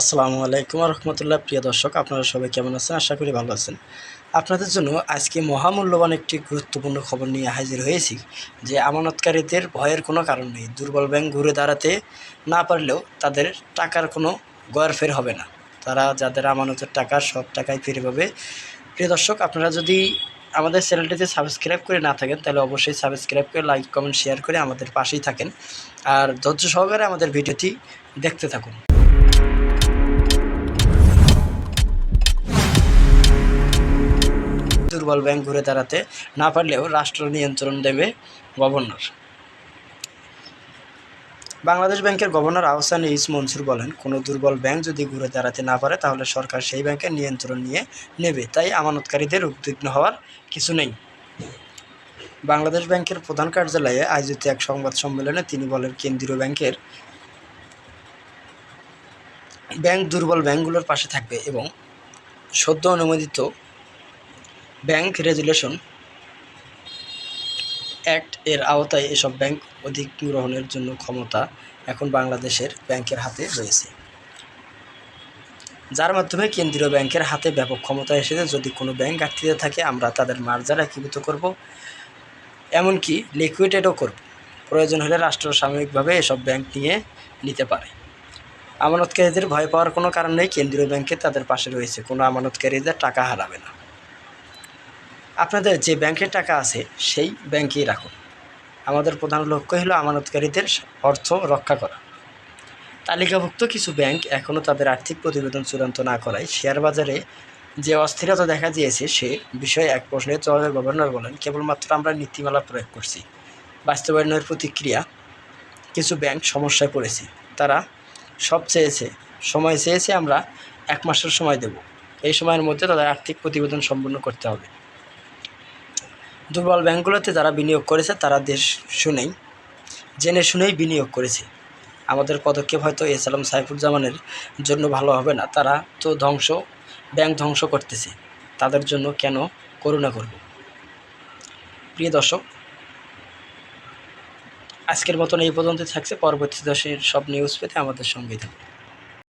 আসসালামু আলাইকুম রহমতুল্লাহ। প্রিয় দর্শক, আপনারা সবাই কেমন আছেন? আশা করি ভালো আছেন। আপনাদের জন্য আজকে মহামূল্যবান একটি গুরুত্বপূর্ণ খবর নিয়ে হাজির হয়েছি, যে আমানতকারীদের ভয়ের কোনো কারণ নেই। দুর্বল ব্যাংক ঘুরে দাঁড়াতে না পারলেও তাদের টাকার কোনো গড়ফের হবে না। তারা যাদের আমানতের টাকা, সব টাকাই ফিরে পাবে। প্রিয় দর্শক, আপনারা যদি আমাদের চ্যানেলটিতে সাবস্ক্রাইব করে না থাকেন, তাহলে অবশ্যই সাবস্ক্রাইব করে, লাইক, কমেন্ট, শেয়ার করে আমাদের পাশেই থাকেন। আর ধৈর্য সহকারে আমাদের ভিডিওটি দেখতে থাকুন। দুর্বল ব্যাংক ঘুরে দাঁড়াতে না পারলেও রাষ্ট্র নিয়ন্ত্রণ দেবে গভর্নর। বাংলাদেশ ব্যাংকের গভর্নর আহসান ইস মনসুর বলেন, কোনো দুর্বল ব্যাংক যদি ঘুরে দাঁড়াতে না পারে, তাহলে সরকার সেই ব্যাংকের নিয়ন্ত্রণ নিয়ে নেবে। তাই আমানতকারীদের উদ্বিগ্ন হওয়ার কিছু নেই। বাংলাদেশ ব্যাংকের প্রধান কার্যালয়ে আয়োজিত এক সংবাদ সম্মেলনে তিনি বলেন, কেন্দ্রীয় ব্যাংকের ব্যাংক দুর্বল ব্যাংকগুলোর পাশে থাকবে এবং সদ্য অনুমোদিত ব্যাংক রেজুলেশন অ্যাক্ট এর আওতায় এসব ব্যাংক অধিগ্রহণের জন্য ক্ষমতা এখন বাংলাদেশের ব্যাংকের হাতে রয়েছে। যার মাধ্যমে কেন্দ্রীয় ব্যাংকের হাতে ব্যাপক ক্ষমতা এসেছে। যদি কোনো ব্যাংক ঘাটতিতে থাকে, আমরা তাদের মার্জার একীভূত করব। এমনকি লিকুইডেডও করব। প্রয়োজন হলে রাষ্ট্র সাময়িকভাবে এসব ব্যাংক নিয়ে নিতে পারে। আমানতকারীদের ভয় পাওয়ার কোনো কারণ নেই। কেন্দ্রীয় ব্যাংকে তাদের পাশে রয়েছে। কোনো আমানতকারীদের টাকা হারাবে না। আপনাদের যে ব্যাংকের টাকা আছে, সেই ব্যাংকেই রাখুন। আমাদের প্রধান লক্ষ্য হলো আমানতকারীদের অর্থ রক্ষা করা। তালিকাভুক্ত কিছু ব্যাংক এখনও তাদের আর্থিক প্রতিবেদন চূড়ান্ত না করায় শেয়ার বাজারে যে অস্থিরতা দেখা দিয়েছে, সে বিষয়ে এক প্রশ্নের জবাবে গভর্নর বলেন, কেবলমাত্র আমরা নীতিমালা প্রয়োগ করছি। বাস্তবায়নের প্রতিক্রিয়া, কিছু ব্যাংক সমস্যায় পড়েছে। তারা সব চেয়েছে, সময় চেয়েছে আমরা এক মাসের সময় দেব। এই সময়ের মধ্যে তাদের আর্থিক প্রতিবেদন সম্পূর্ণ করতে হবে। দুর্বল ব্যাংকগুলোতে যারা বিনিয়োগ করেছে, তারা দেশ শুনেই, জেনে শুনেই বিনিয়োগ করেছে। আমাদের পদক্ষেপ হয়তো এস সাইফুজ্জামানের জন্য ভালো হবে না। তারা তো ধ্বংস, ব্যাংক ধ্বংস করতেছে। তাদের জন্য কেন করুণা করব? প্রিয় দর্শক, আজকের মতন এই পর্যন্ত থাকছে। পরবর্তী দশের সব নিউজ পেতে আমাদের সঙ্গেই থাকুন।